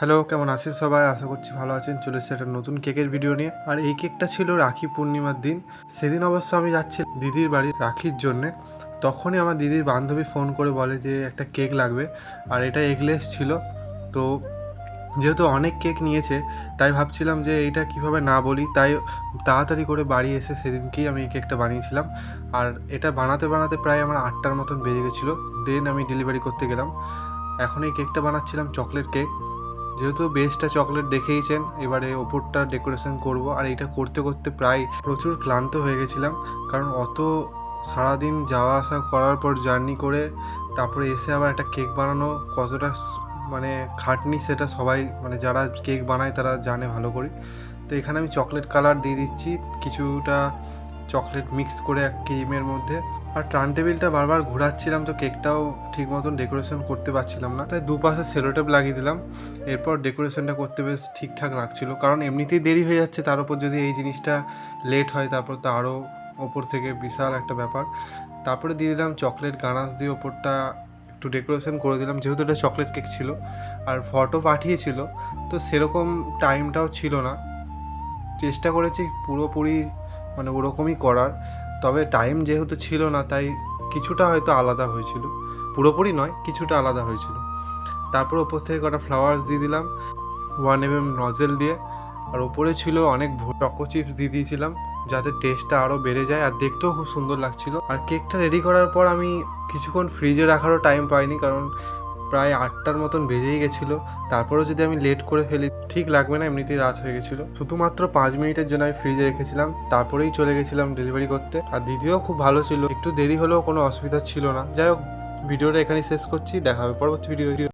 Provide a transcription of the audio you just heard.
Hello, কেমন আছেন সবাই? আশা করছি ভালো আছেন। চলে এসেছে একটা নতুন কেকের ভিডিও নিয়ে। আর এই কেকটা ছিল রাখি পূর্ণিমার দিন। সেদিন অবশ্য আমি যাচ্ছি দিদির বাড়ি রাখির জন্যে। তখনই আমার দিদির বান্ধবী ফোন করে বলে যে, একটা কেক লাগবে। আর এটা এগলেস ছিল। তো যেহেতু অনেক কেক নিয়েছে, তাই ভাবছিলাম যে, এইটা কীভাবে না বলি? তাই তাড়াতাড়ি করে বাড়ি এসে সেদিনকেই আমি এই কেকটা বানিয়েছিলাম। আর এটা বানাতে বানাতে প্রায় আমার আটটার মতন বেজে গেছিল। দেন আমি ডেলিভারি করতে গেলাম। এখন এই কেকটা বানাচ্ছিলাম চকলেট কেক যেহেতু বেসটা চকলেট দেখেইছেন, এবারে ওপরটা ডেকোরেশন করব। আর এটা করতে করতে প্রায় প্রচুর ক্লান্ত হয়ে গেছিলাম, কারণ অত সারাদিন যাওয়া আসা করার পর জার্নি করে তারপরে এসে আবার একটা কেক বানানো কতটা মানে খাটনি সেটা সবাই মানে যারা কেক বানায় তারা জানে ভালো করে। তো এখানে আমি চকলেট কালার দিয়ে দিচ্ছি, কিছুটা চকলেট মিক্স করে এক ক্রিমের মধ্যে। আর টার্ন টেবিলটা বারবার ঘোরাচ্ছিলাম তো কেকটাও ঠিক মতন ডেকোরেশন করতে পারছিলাম না। তাই দুপাশে সেলোটেপ লাগিয়ে দিলাম। এরপর ডেকোরেশনটা করতে বেশ ঠিকঠাক লাগছিল। কারণ এমনিতেই দেরি হয়ে যাচ্ছে, তার উপর যদি এই জিনিসটা লেট হয়, তারপর তো আরও ওপর থেকে বিশাল একটা ব্যাপার। তারপরে দিয়ে দিলাম চকলেট গানাস দিয়ে ওপরটা একটু ডেকোরেশন করে দিলাম, যেহেতু এটা চকলেট কেক ছিল। আর ফটো পাঠিয়েছিল, তো সেরকম টাইমটাও ছিল না। চেষ্টা করেছি পুরোপুরি মানে ওরকমই করার। তবে টাইম যেহেতু ছিল না, তাই কিছুটা হয়তো আলাদা হয়েছিল। পুরোপুরি নয়, কিছুটা আলাদা হয়েছিল। তারপর ওপর থেকে কটা ফ্লাওয়ার্স দিয়ে দিলাম ওয়ান এম এম নজেল দিয়ে। আর ওপরে ছিল অনেক চকো চিপস দিয়ে দিয়েছিলাম, যাতে টেস্টটা আরও বেড়ে যায় আর দেখতেও খুব সুন্দর লাগছিল। আর কেকটা রেডি করার পর আমি কিছুক্ষণ ফ্রিজে রাখারও টাইম পাইনি, কারণ প্রায় আটটার মতন বেজেই গেছিল। তারপরেও যদি আমি লেট করে ফেলি, ঠিক লাগবে না, এমনিতেই রাত হয়ে গেছিল। শুধুমাত্র পাঁচ মিনিটের জন্য আমি ফ্রিজে রেখেছিলাম, তারপরেই চলে গেছিলাম ডেলিভারি করতে। আর দিদিও খুব ভালো ছিল, একটু দেরি হলেও কোনো অসুবিধা ছিল না। যাই হোক, ভিডিওটা এখানেই শেষ করছি, দেখা হবে পরবর্তী ভিডিও